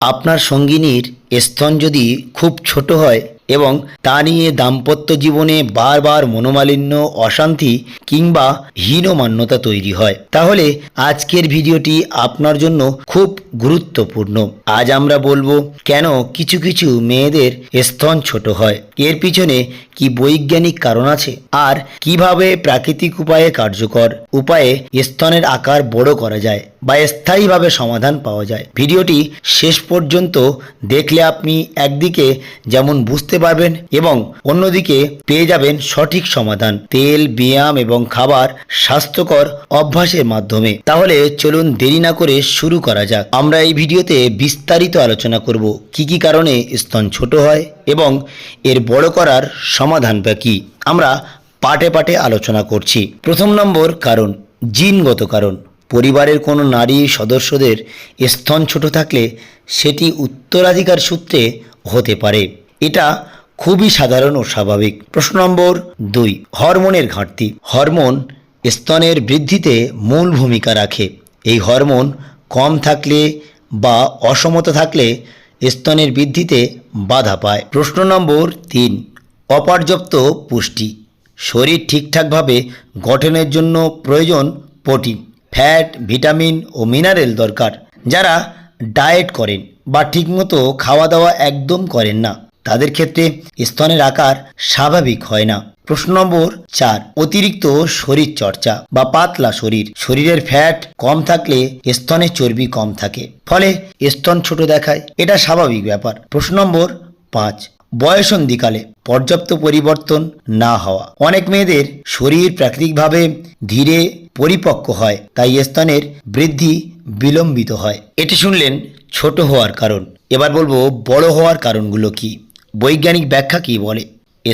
আপনার সঙ্গিনীর স্তন যদি খুব ছোট হয় এবং তা নিয়ে দাম্পত্য জীবনে বারবার মনোমালিন্য, অশান্তি কিংবা হীনমান্যতা তৈরি হয়, তাহলে আজকের ভিডিওটি আপনার জন্য খুব গুরুত্বপূর্ণ। আজ আমরা বলব, কেন কিছু কিছু মেয়েদের স্তন ছোট হয়? এর পিছনে কি বৈজ্ঞানিক কারণ আছে? আর কীভাবে প্রাকৃতিক উপায়ে কার্যকর? উপায়ে স্তনের আকার বড় করা যায়? বা স্থায়ীভাবে সমাধান পাওয়া যায়। ভিডিওটি শেষ পর্যন্ত দেখলে আপনি একদিকে যেমন বুঝতে পারবেন এবং অন্যদিকে পেয়ে যাবেন সঠিক সমাধান। তেল, ব্যায়াম এবং খাবার স্বাস্থ্যকর অভ্যাসের মাধ্যমে। তাহলে চলুন দেরি না করে শুরু করা যাক। আমরা এই ভিডিওতে বিস্তারিত আলোচনা করব, কি কি কারণে স্তন ছোট হয় এবং এর বড় করার সমাধান বা কি। আমরা পাটে পাটে আলোচনা করছি। প্রথম নম্বর কারণ, জিনগত কারণ। পরিবারের কোনো নারী সদস্যদের স্তন ছোট থাকলে সেটি উত্তরাধিকার সূত্রে হতে পারে। এটা খুবই সাধারণ ও স্বাভাবিক। প্রশ্ন নম্বর দুই, হরমোনের ঘাটতি। হরমোন স্তনের বৃদ্ধিতে মূল ভূমিকা রাখে। এই হরমোন কম থাকলে বা অসমতা থাকলে স্তনের বৃদ্ধিতে বাধা পায়। প্রশ্ন নম্বর তিন, অপর্যাপ্ত পুষ্টি। শরীর ঠিকঠাকভাবে গঠনের জন্য প্রয়োজন প্রোটিন। ফ্যাট, ভিটামিন ও মিনারেল দরকার। যারা ডায়েট করেন বা ঠিকমতো খাওয়া দাওয়া একদম করেন না, তাদের ক্ষেত্রে স্তনের আকার স্বাভাবিক হয় না। প্রশ্ন নম্বর চার, অতিরিক্ত শরীর চর্চা বা পাতলা শরীর। শরীরের ফ্যাট কম থাকলে স্তনের চর্বি কম থাকে, ফলে স্তন ছোট দেখায়। এটা স্বাভাবিক ব্যাপার। প্রশ্ন নম্বর পাঁচ বয়সন্ধিকালে পর্যাপ্ত পরিবর্তন না হওয়া। অনেক মেয়েদের শরীর প্রাকৃতিকভাবে ধীরে পরিপক্ক হয়, তাই স্তনের বৃদ্ধি বিলম্বিত হয়। এটি শুনলেন ছোট হওয়ার কারণ। এবার বলব বড় হওয়ার কারণগুলো কি? বৈজ্ঞানিক ব্যাখ্যা কি বলে?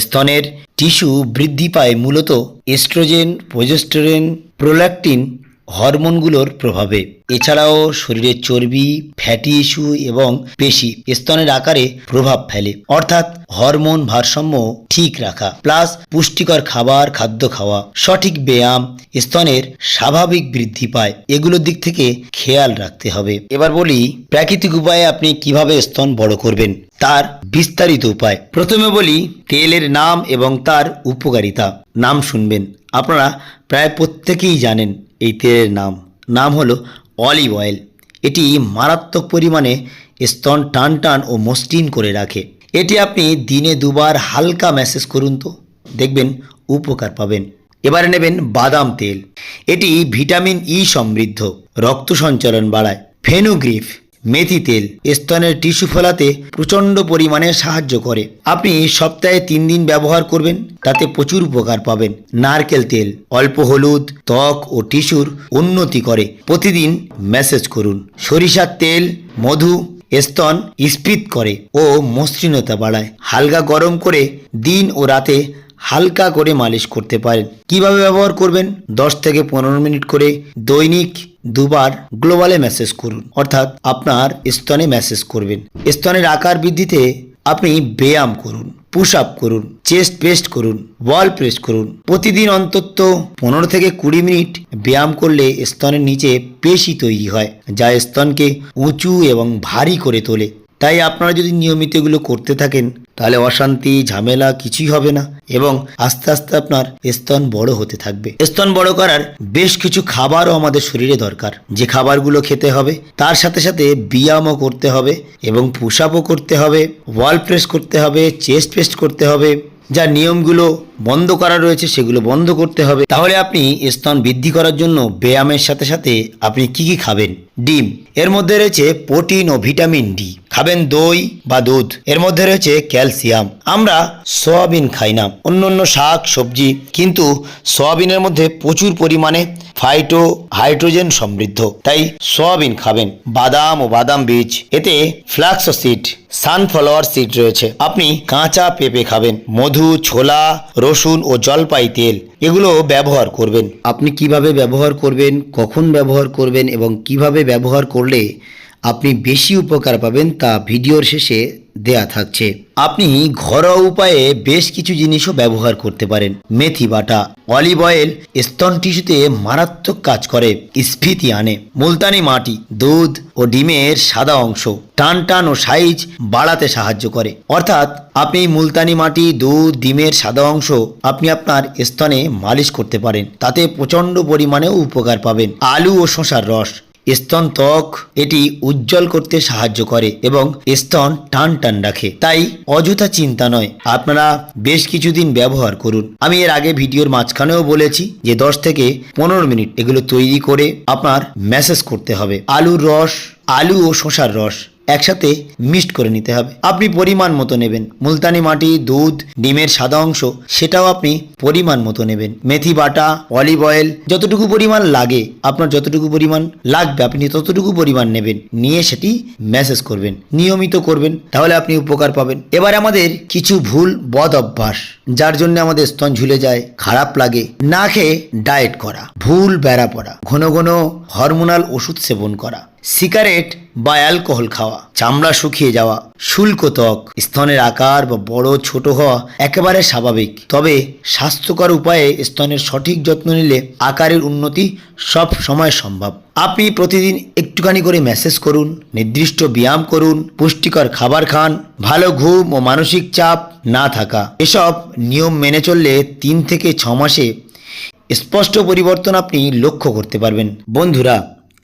স্তনের টিস্যু বৃদ্ধি পায় মূলত এস্ট্রোজেন, প্রোজেস্টোরেন, প্রোল্যাকটিন হরমোনগুলোর প্রভাবে। এছাড়াও শরীরের চর্বি, ফ্যাটি ইস্যু এবং পেশি স্তনের আকারে প্রভাব ফেলে। অর্থাৎ হরমোন ভারসাম্য ঠিক রাখা, প্লাস পুষ্টিকর খাবার, খাদ্য খাওয়া, সঠিক ব্যায়াম স্তনের স্বাভাবিক বৃদ্ধি পায়। এগুলোর দিক থেকে খেয়াল রাখতে হবে। এবার বলি, প্রাকৃতিক উপায়ে আপনি কীভাবে স্তন বড় করবেন? তার বিস্তারিত উপায়। প্রথমে বলি, তেলের নাম এবং তার উপকারিতা। নাম শুনবেন। আপনারা প্রায় প্রত্যেকেই জানেন এই তেলের নাম। নাম হলো অলিভ অয়েল। এটি মারাত্মক পরিমাণে স্তন টান টান ও মসৃণ করে রাখে। এটি আপনি দিনে দুবার হালকা ম্যাসেজ করুন তো, দেখবেন উপকার পাবেন। এবারে নেবেন বাদাম তেল। এটি ভিটামিন ই সমৃদ্ধ, রক্ত সঞ্চালন বাড়ায়। ফেনুগ্রিফ মেথি তেল, স্তনের টিস্যু ফোলাতে প্রচণ্ড পরিমাণে সাহায্য করে। আপনি সপ্তাহে তিন দিন ব্যবহার করবেন, তাতে প্রচুর উপকার পাবেন। নারকেল তেল, অল্প হলুদ, ত্বক ও টিস্যুর উন্নতি করে। প্রতিদিন ম্যাসেজ করুন। সরিষার তেল, মধু, স্তন স্ফীত করে ও মসৃণতা বাড়ায়। হালকা গরম করে দিন ও রাতে হালকা করে মালিশ করতে পারেন। কীভাবে ব্যবহার করবেন? দশ থেকে পনেরো মিনিট করে দৈনিক দুবার গ্লোবালে ম্যাসেজ করুন। অর্থাৎ আপনার স্তনে ম্যাসেজ করবেন। স্তনের আকার বৃদ্ধিতে আপনি ব্যায়াম করুন পুশ আপ করুন চেস্ট পেস্ট করুন ওয়াল প্রেস করুন। প্রতিদিন অন্তত পনেরো থেকে কুড়ি মিনিট ব্যায়াম করলে স্তনের নিচে পেশি তৈরি হয়, যা স্তনকে উঁচু এবং ভারী করে তোলে। তাই আপনারা যদি নিয়মিত এগুলো করতে থাকেন, তাহলে অশান্তি, ঝামেলা কিছুই হবে না এবং আস্তে আস্তে আপনার স্তন বড় হতে থাকবে। স্তন বড় করার বেশ কিছু খাবারও আমাদের শরীরে দরকার। যে খাবারগুলো খেতে হবে, তার সাথে সাথে ব্যায়ামও করতে হবে এবং পুশ আপও করতে হবে, ওয়াল প্রেস করতে হবে, চেস্ট পেস্ট করতে হবে। যা নিয়মগুলো বন্ধ করা রয়েছে, সেগুলো বন্ধ করতে হবে। তাহলে আপনি স্তন বৃদ্ধি করার জন্য ব্যায়ামের সাথে সাথে আপনি কি কি খাবেন? ডিম। এর মধ্যে রয়েছে প্রোটিন ও ভিটামিন ডি। খাবেন দই বা দুধ। এর মধ্যে রয়েছে ক্যালসিয়াম। আমরা সয়াবিন খাই না। অন্য অন্য শাক, সবজি, কিন্তু সয়াবিনের মধ্যে প্রচুর পরিমাণে ফাইটো, হাইড্রোজেন সমৃদ্ধ। তাই সয়াবিন খাবেন। বাদাম ও বাদাম বীজ। এতে ফ্লাক্স সিড সানফ্লাওয়ার সিড রয়েছে। আপনি কাঁচা পেঁপে খাবেন, মধু, ছোলা, রসুন ও জলপাই তেল। এগুলো ব্যবহার করবেন। আপনি কীভাবে ব্যবহার করবেন, কখন ব্যবহার করবেন এবং কীভাবে ব্যবহার করলে আপনি বেশি উপকার পাবেন তা ভিডিওর শেষে দেয়া থাকছে। আপনি ঘরোয়া উপায়ে বেশ কিছু জিনিসও ব্যবহার করতে পারেন। মেথি বাটা, অলিভ অয়েল, স্তন টিস্যুতে মারাত্মক কাজ করে, স্ফীতি আনে। মুলতানি মাটি, দুধ ও ডিমের সাদা অংশ, টান টান ও সাইজ বাড়াতে সাহায্য করে। অর্থাৎ আপনি মুলতানি মাটি, দুধ, ডিমের সাদা অংশ আপনি আপনার স্তনে মালিশ করতে পারেন। তাতে প্রচণ্ড পরিমাণে উপকার পাবেন। আলু ও শসার রস স্তন ত্বক এটি উজ্জ্বল করতে সাহায্য করে এবং স্তন টান টান রাখে। তাই অযথা চিন্তা নয়। আপনারা বেশ কিছুদিন ব্যবহার করুন। আমি এর আগে ভিডিওর মাঝখানেও বলেছি যে দশ থেকে পনেরো মিনিট এগুলো তৈরি করে আপনার ম্যাসেজ করতে হবে। আলুর রস, আলু ও শশার রস। একসাথে মিক্সড করে নিতে হবে। আপনি পরিমাণ মতো নেবেন। মুলতানি মাটি, দুধ, ডিমের সাদা অংশ, সেটাও আপনি পরিমাণ মতো নেবেন। মেথি বাটা, অলিভ অয়েল, যতটুকু পরিমাণ লাগে, আপনার যতটুকু পরিমাণ লাগবে, আপনি ততটুকু পরিমাণ নেবেন। নিয়ে সেটি ম্যাসেজ করবেন। নিয়মিত করবেন, তাহলে আপনি উপকার পাবেন। এবার আমাদের কিছু ভুল বদ অভ্যাস, যার জন্য আমাদের স্তন ঝুলে যায়, খারাপ লাগে। না খেয়ে ডায়েট করা, ভুল বেড়া পড়া, ঘন ঘন হরমোনাল ওষুধ সেবন করা সিগারেট বা অ্যালকোহল খাওয়া, চামড়া শুকিয়ে যাওয়া, শুল্ক ত্বক, স্তনের আকার বা বড় ছোট হওয়া একেবারে স্বাভাবিক। তবে স্বাস্থ্যকর উপায়ে স্তনের সঠিক যত্ন নিলে আকারের উন্নতি সব সময় সম্ভব। আপনি প্রতিদিন একটুখানি করে মেসেজ করুন, নির্দিষ্ট ব্যায়াম করুন, পুষ্টিকর খাবার খান, ভালো ঘুম ও মানসিক চাপ না থাকা। এসব নিয়ম মেনে চললে তিন থেকে ছ মাসে স্পষ্ট পরিবর্তন আপনি লক্ষ্য করতে পারবেন। বন্ধুরা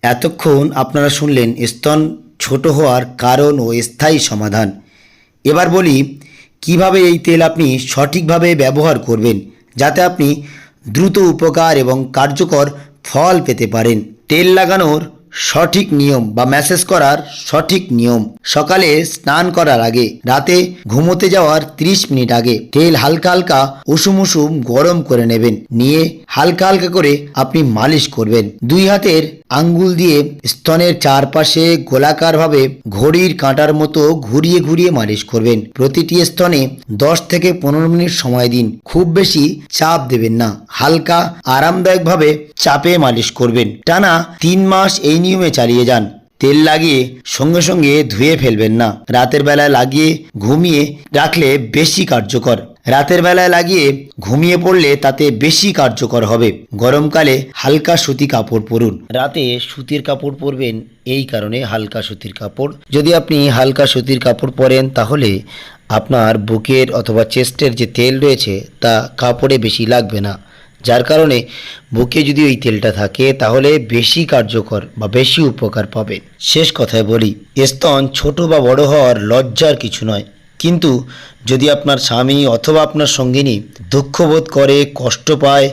এতক্ষণ আপনারা শুনলেন স্তন ছোট হওয়ার কারণ ও স্থায়ী সমাধান। এবার বলি, কীভাবে এই তেল আপনি সঠিকভাবে ব্যবহার করবেন যাতে আপনি দ্রুত উপকার এবং কার্যকর ফল পেতে পারেন? তেল লাগানোর সঠিক নিয়ম বা ম্যাসেজ করার সঠিক নিয়ম। সকালে স্নান করার আগে, রাতে ঘুমোতে যাওয়ার 30 মিনিট আগে তেল হালকা হালকা উষুম উষুম গরম করে নেবেন। নিয়ে হালকা হালকা করে আপনি মালিশ করবেন। দুই হাতের আঙ্গুল দিয়ে স্তনের চারপাশে গোলাকারভাবে ঘড়ির কাঁটার মতো ঘুরিয়ে ঘুরিয়ে মালিশ করবেন। প্রতিটি স্তনে দশ থেকে পনেরো মিনিট সময় দিন। খুব বেশি চাপ দেবেন না। হালকা আরামদায়কভাবে চাপে মালিশ করবেন। টানা তিন মাস এই নিয়মে চালিয়ে যান। তেল লাগিয়ে সঙ্গে সঙ্গে ধুয়ে ফেলবেন না। রাতের বেলায় লাগিয়ে ঘুমিয়ে রাখলে বেশি কার্যকর। রাতের বেলায় লাগিয়ে ঘুমিয়ে পড়লে তাতে বেশি কার্যকর হবে। গরমকালে হালকা সুতি কাপড় পরুন। রাতে সুতির কাপড় পরবেন, এই কারণে হালকা সুতির কাপড়। যদি আপনি হালকা সুতির কাপড় পরেন, তাহলে আপনার বুকের অথবা চেস্টের যে তেল রয়েছে, তা কাপড়ে বেশি লাগবে না। যার কারণে বুকে যদি ওই তেলটা থাকে, তাহলে বেশি কার্যকর বা বেশি উপকার পাবেন শেষ কথায় বলি, স্তন ছোট বা বড় হওয়ার লজ্জার কিছু নয়। কিন্তু যদি আপনার স্বামী অথবা আপনার সঙ্গিনী দুঃখবোধ করে, কষ্ট পায়,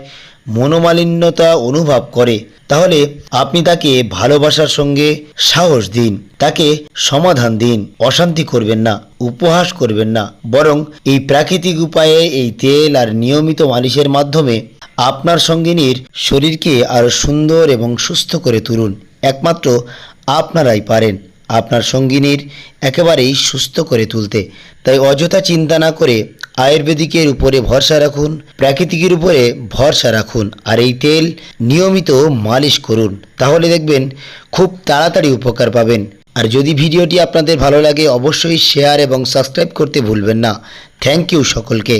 মনোমালিন্যতা অনুভব করে, তাহলে আপনি তাকে ভালোবাসার সঙ্গে সাহস দিন। তাকে সমাধান দিন। অশান্তি করবেন না, উপহাস করবেন না। বরং এই প্রাকৃতিক উপায়ে এই তেল আর নিয়মিত মালিশের মাধ্যমে আপনার সঙ্গিনীর শরীরকে আরও সুন্দর এবং সুস্থ করে তুলুন। একমাত্র আপনারাই পারেন আপনার সঙ্গিনীর একেবারেই সুস্থ করে তুলতে। তাই অযথা চিন্তা না করে আয়ুর্বেদিকের উপরে ভরসা রাখুন, প্রাকৃতিকের উপরে ভরসা রাখুন, আর এই তেল নিয়মিত মালিশ করুন। তাহলে দেখবেন খুব তাড়াতাড়ি উপকার পাবেন। আর যদি ভিডিওটি আপনাদের ভালো লাগে, অবশ্যই শেয়ার এবং সাবস্ক্রাইব করতে ভুলবেন না। থ্যাংক ইউ সকলকে।